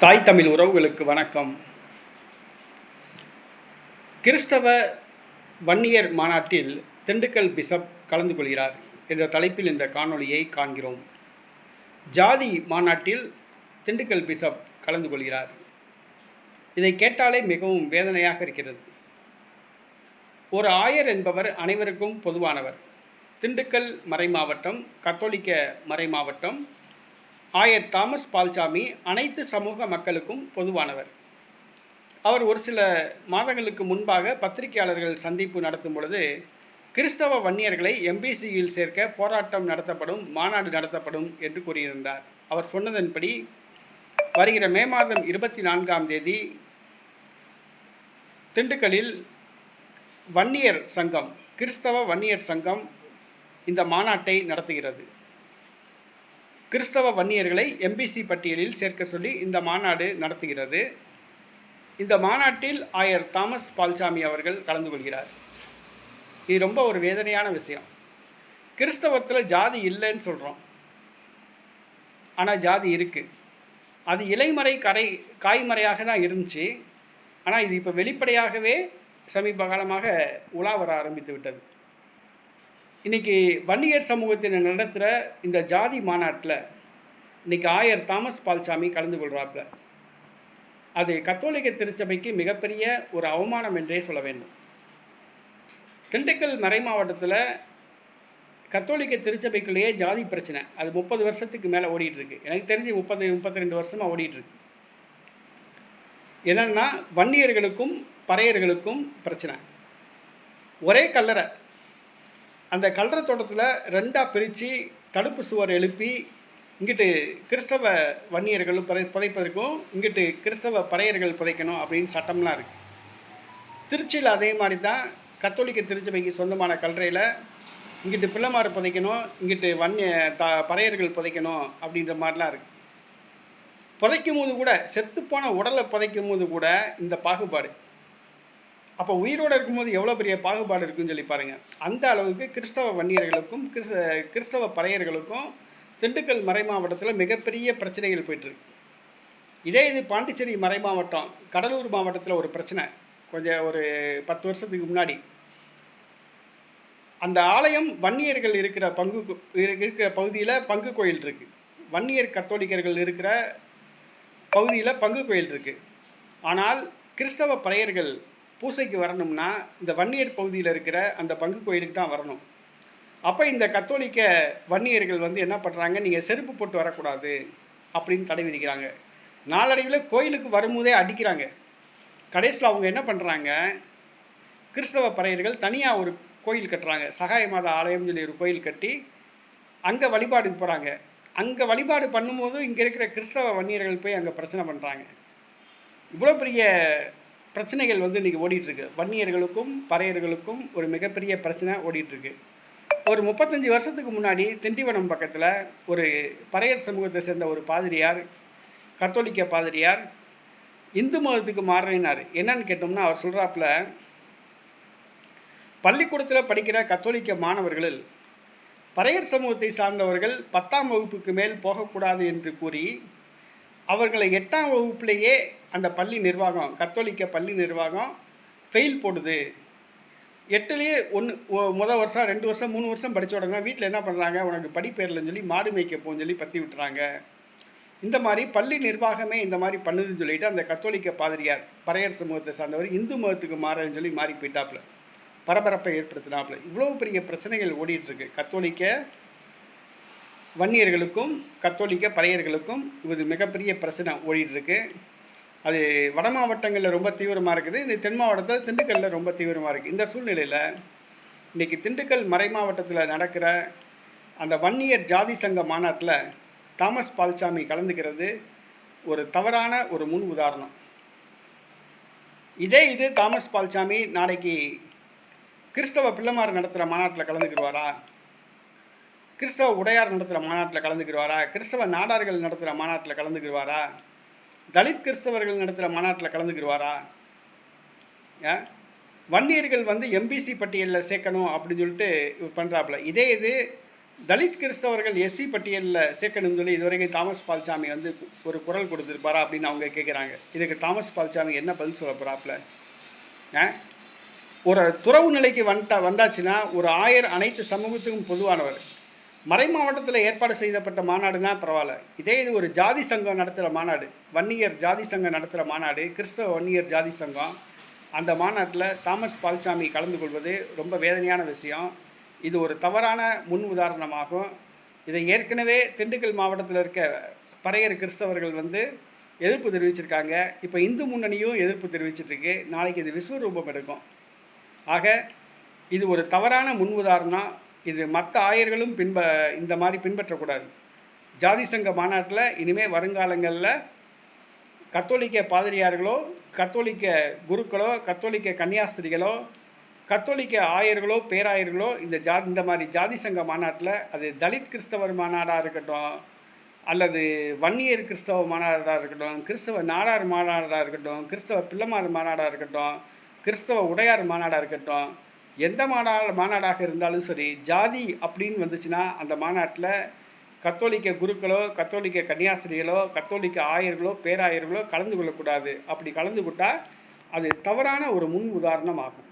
தாய் தமிழ் உறவுகளுக்கு வணக்கம். கிறிஸ்தவ வன்னியர் மாநாட்டில் திண்டுக்கல் பிஷப் கலந்து கொள்கிறார் என்ற தலைப்பில் இந்த காணொளியை காண்கிறோம். ஜாதி மாநாட்டில் திண்டுக்கல் பிஷப் கலந்து கொள்கிறார். இதை கேட்டாலே மிகவும் வேதனையாக இருக்கிறது. ஒரு ஆயர் என்பவர் அனைவருக்கும் பொதுவானவர். திண்டுக்கல் மறைமாவட்டம் கத்தோலிக்க மறைமாவட்டம் ஆயர் தாமஸ் பால்சாமி அனைத்து சமூக மக்களுக்கும் பொதுவானவர். அவர் ஒரு சில மாதங்களுக்கு முன்பாக பத்திரிகையாளர்கள் சந்திப்பு நடத்தும் பொழுது கிறிஸ்தவ வன்னியர்களை எம்பிசியில் சேர்க்க போராட்டம் நடத்தப்படும் மாநாடு நடத்தப்படும் என்று கூறியிருந்தார். அவர் சொன்னதன்படி வருகிற மே மாதம் இருபத்தி நான்காம் தேதி திண்டுக்கல்லில் வன்னியர் சங்கம் கிறிஸ்தவ வன்னியர் சங்கம் இந்த மாநாட்டை நடத்துகிறது. கிறிஸ்தவ வன்னியர்களை எம்பிசி பட்டியலில் சேர்க்க சொல்லி இந்த மாநாடு நடத்துகிறது. இந்த மாநாட்டில் ஆயர் தாமஸ் பால்சாமி அவர்கள் கலந்து கொள்கிறார். இது ரொம்ப ஒரு வேதனையான விஷயம். கிறிஸ்தவத்தில் ஜாதி இல்லைன்னு சொல்கிறோம் ஆனால் ஜாதி இருக்குது அது இலைமறை கரை காய்மறையாக தான் இருந்துச்சு. ஆனால் இது இப்போ வெளிப்படையாகவே சமீப காலமாக உலா வர ஆரம்பித்து விட்டது. இன்றைக்கி வன்னியர் சமூகத்தினர் நடத்துகிற இந்த ஜாதி மாநாட்டில் இன்றைக்கி ஆயர் தாமஸ் பால்சாமி கலந்து கொள்கிறாப்புல அது கத்தோலிக்க திருச்சபைக்கு மிகப்பெரிய ஒரு அவமானம் என்றே சொல்ல வேண்டும். திண்டுக்கல் மறை மாவட்டத்தில் கத்தோலிக்க திருச்சபைக்குள்ளேயே ஜாதி பிரச்சனை. அது முப்பது வருஷத்துக்கு மேலே ஓடிட்டுருக்கு. எனக்கு தெரிஞ்சு முப்பது முப்பத்தி ரெண்டு வருஷமாக ஓடிட்டுருக்கு. என்னென்னா வன்னியர்களுக்கும் பறையர்களுக்கும் பிரச்சனை. ஒரே கல்லறை. அந்த கல்ற தோட்டத்தில் ரெண்டாக பிரித்து தடுப்பு சுவர் எழுப்பி இங்கிட்டு கிறிஸ்தவ வன்னியர்கள் புதை புதைப்பதற்கும் இங்கிட்டு கிறிஸ்தவ பறையர்கள் புதைக்கணும் அப்படின்னு சட்டம்லாம் இருக்குது திருச்சியில் அதே மாதிரி தான் கத்தோலிக்க திருச்சபைக்கு சொந்தமான கல்லறையில் இங்கிட்டு பிள்ளைமாறு புதைக்கணும் இங்கிட்டு வன்னிய த பறையர்கள் புதைக்கணும் அப்படின்ற மாதிரிலாம் இருக்குது புதைக்கும் போது கூட செத்துப்போன உடலை புதைக்கும் போது கூட இந்த பாகுபாடு. அப்போ உயிரோடு இருக்கும்போது எவ்வளோ பெரிய பாகுபாடு இருக்குன்னு சொல்லி பாருங்கள் அந்த அளவுக்கு கிறிஸ்தவ வன்னியர்களுக்கும் கிறிஸ்த கிறிஸ்தவ பறையர்களுக்கும் திண்டுக்கல் மறை மாவட்டத்தில் மிகப்பெரிய பிரச்சனைகள் போயிட்டுருக்கு. இதே இது பாண்டிச்சேரி மறை மாவட்டம் கடலூர் மாவட்டத்தில் ஒரு பிரச்சனை. கொஞ்சம் ஒரு பத்து வருஷத்துக்கு முன்னாடி. அந்த ஆலயம் வன்னியர்கள் இருக்கிற பங்கு இருக்கிற பகுதியில் பங்கு கோயில் இருக்குது வன்னியர் கத்தோலிக்கர்கள் இருக்கிற பகுதியில் பங்கு கோயில் இருக்குது ஆனால் கிறிஸ்தவ பறையர்கள் பூசைக்கு வரணும்னா இந்த வன்னியர் பகுதியில் இருக்கிற அந்த பங்கு கோயிலுக்கு தான் வரணும். அப்போ இந்த கத்தோலிக்க வன்னியர்கள் வந்து என்ன பண்ணுறாங்க நீங்கள் செருப்பு போட்டு வரக்கூடாது அப்படின்னு தடை விதிக்கிறாங்க. நாளடைவில் கோயிலுக்கு வரும்போதே அடிக்கிறாங்க. கடைசியில் அவங்க என்ன பண்ணுறாங்க கிறிஸ்தவ பறையர்கள் தனியாக ஒரு கோயில் கட்டுறாங்க. சகாய மாத ஆலயம்னு சொல்லி ஒரு கோயில் கட்டி அங்கே வழிபாடுக்கு போகிறாங்க அங்கே வழிபாடு பண்ணும்போது இங்கே இருக்கிற கிறிஸ்தவ வன்னியர்கள் போய் அங்கே பிரச்சனை பண்ணுறாங்க இவ்வளோ பெரிய பிரச்சனைகள் வந்து இன்றைக்கி ஓடிட்டுருக்கு. வன்னியர்களுக்கும் பறையர்களுக்கும் ஒரு மிகப்பெரிய பிரச்சனை ஓடிட்டுருக்கு. ஒரு முப்பத்தஞ்சு வருஷத்துக்கு முன்னாடி திண்டிவனம் பக்கத்தில் ஒரு பறையர் சமூகத்தை சேர்ந்த ஒரு பாதிரியார் கத்தோலிக்க பாதிரியார் இந்து மதத்துக்கு மாறினார். என்னன்னு கேட்டோம்னா அவர் சொல்கிறாப்புல பள்ளிக்கூடத்தில் படிக்கிற கத்தோலிக்க மாணவர்களில் பறையர் சமூகத்தை சார்ந்தவர்கள் பத்தாம் வகுப்புக்கு மேல் போகக்கூடாது என்று கூறி அவர்களை எட்டாம் வகுப்புலேயே அந்த பள்ளி நிர்வாகம் கத்தோலிக்க பள்ளி நிர்வாகம் ஃபெயில் போடுது. எட்டுலேயே ஒன்று முதல் வருஷம் ரெண்டு வருஷம் மூணு வருஷம் படித்த உடனே வீட்டில் என்ன பண்ணுறாங்க உனக்கு படிப்பேரில்னு சொல்லி மாடு மேய்க்க போன்னு சொல்லி பற்றி விட்டுறாங்க. இந்த மாதிரி பள்ளி நிர்வாகமே இந்த மாதிரி பண்ணுதுன்னு சொல்லிட்டு அந்த கத்தோலிக்க பாதிரியார் பறையர் சமூகத்தை சார்ந்தவர் இந்து மதத்துக்கு மாறன்னு சொல்லி மாறி போயிட்டாப்புல. பரபரப்பை ஏற்படுத்தினாப்புல. இவ்வளோ பெரிய பிரச்சனைகள் ஓடிட்டுருக்கு கத்தோலிக்க வன்னியர்களுக்கும் கத்தோலிக்க பறையர்களுக்கும் இது மிகப்பெரிய பிரச்சனை ஓடிட்டுருக்கு. அது வட மாவட்டங்களில் ரொம்ப தீவிரமாக இருக்குது. இந்த தென் மாவட்டத்தில் திண்டுக்கல்லில் ரொம்ப தீவிரமாக இருக்குது இந்த சூழ்நிலையில் இன்றைக்கி திண்டுக்கல் மறை மாவட்டத்தில் நடக்கிற அந்த வன்னியர் ஜாதி சங்க மாநாட்டில் தாமஸ் பால்சாமி கலந்துக்கிறது ஒரு தவறான ஒரு முன் உதாரணம். இதே இது தாமஸ் பால்சாமி நாளைக்கு கிறிஸ்தவ பிள்ளைமார் நடத்துகிற மாநாட்டில் கலந்துக்கிடுவாரா? கிறிஸ்தவ உடையார் நடத்துகிற மாநாட்டில் கலந்துக்கிடுவாரா? கிறிஸ்தவ நாடார்கள் நடத்துகிற மாநாட்டில் கலந்துக்கிடுவாரா? தலித் கிறிஸ்தவர்கள் நடத்துகிற மாநாட்டில் கலந்துக்கிடுவாரா? வன்னியர்கள் வந்து எம்பிசி பட்டியலில் சேர்க்கணும் அப்படின்னு சொல்லிட்டு பண்ணுறாப்புல இதே இது தலித் கிறிஸ்தவர்கள் எஸ்சி பட்டியலில் சேர்க்கணும்னு சொல்லி இதுவரைக்கும் தாமஸ் பால்சாமி வந்து ஒரு குரல் கொடுத்துருப்பாரா அப்படின்னு அவங்க கேட்குறாங்க. இதுக்கு தாமஸ் பால்சாமி என்ன பதில் சொல்ல போகிறாப்புல ஆ? ஒரு துறவு நிலைக்கு வந்துட்டா வந்தாச்சுன்னா ஒரு ஆயர் அனைத்து சமூகத்துக்கும் பொதுவானவர். மறை மாவட்டத்தில் ஏற்பாடு செய்யப்பட்ட மாநாடுனா பரவாயில்ல. இதே இது ஒரு ஜாதி சங்கம் நடத்துகிற மாநாடு. வன்னியர் ஜாதி சங்கம் நடத்துகிற மாநாடு கிறிஸ்தவ வன்னியர் ஜாதி சங்கம். அந்த மாநாட்டில் தாமஸ் பால்சாமி கலந்து கொள்வது ரொம்ப வேதனையான விஷயம். இது ஒரு தவறான முன் உதாரணமாகும். இதை ஏற்கனவே திண்டுக்கல் மாவட்டத்தில் இருக்க பறையர் கிறிஸ்தவர்கள் வந்து எதிர்ப்பு தெரிவிச்சிருக்காங்க. இப்போ இந்து முன்னணியும் எதிர்ப்பு தெரிவிச்சிட்ருக்கு. நாளைக்கு இது விஸ்வரூபம் எடுக்கும். ஆக இது ஒரு தவறான முன் உதாரணம். இது மற்ற ஆயர்களும் பின்ப இந்த மாதிரி பின்பற்றக்கூடாது. ஜாதி சங்க மாநாட்டில் இனிமேல் வருங்காலங்களில் கத்தோலிக்க பாதிரியார்களோ கத்தோலிக்க குருக்களோ கத்தோலிக்க கன்னியாஸ்திரிகளோ கத்தோலிக்க ஆயர்களோ பேராயர்களோ இந்த ஜா இந்த மாதிரி ஜாதி சங்க மாநாட்டில் அது தலித் கிறிஸ்தவர் மாநாடாக இருக்கட்டும் அல்லது வன்னியர் கிறிஸ்தவ மாநாடாக இருக்கட்டும் கிறிஸ்தவ நாடார் மாநாடாக இருக்கட்டும் கிறிஸ்தவ பிள்ளைமார் மாநாடாக இருக்கட்டும் கிறிஸ்தவ உடையார் மாநாடாக இருக்கட்டும் எந்த மாநா மாநாடாக இருந்தாலும் சரி ஜாதி அப்படின்னு வந்துச்சுன்னா அந்த மாநாட்டில் கத்தோலிக்க குருக்களோ கத்தோலிக்க கன்னியாசிரியர்களோ கத்தோலிக்க ஆயர்களோ பேராயர்களோ கலந்து கொள்ளக்கூடாது. அப்படி கலந்து கொண்டால் அது தவறான ஒரு முன் உதாரணம் ஆகும்.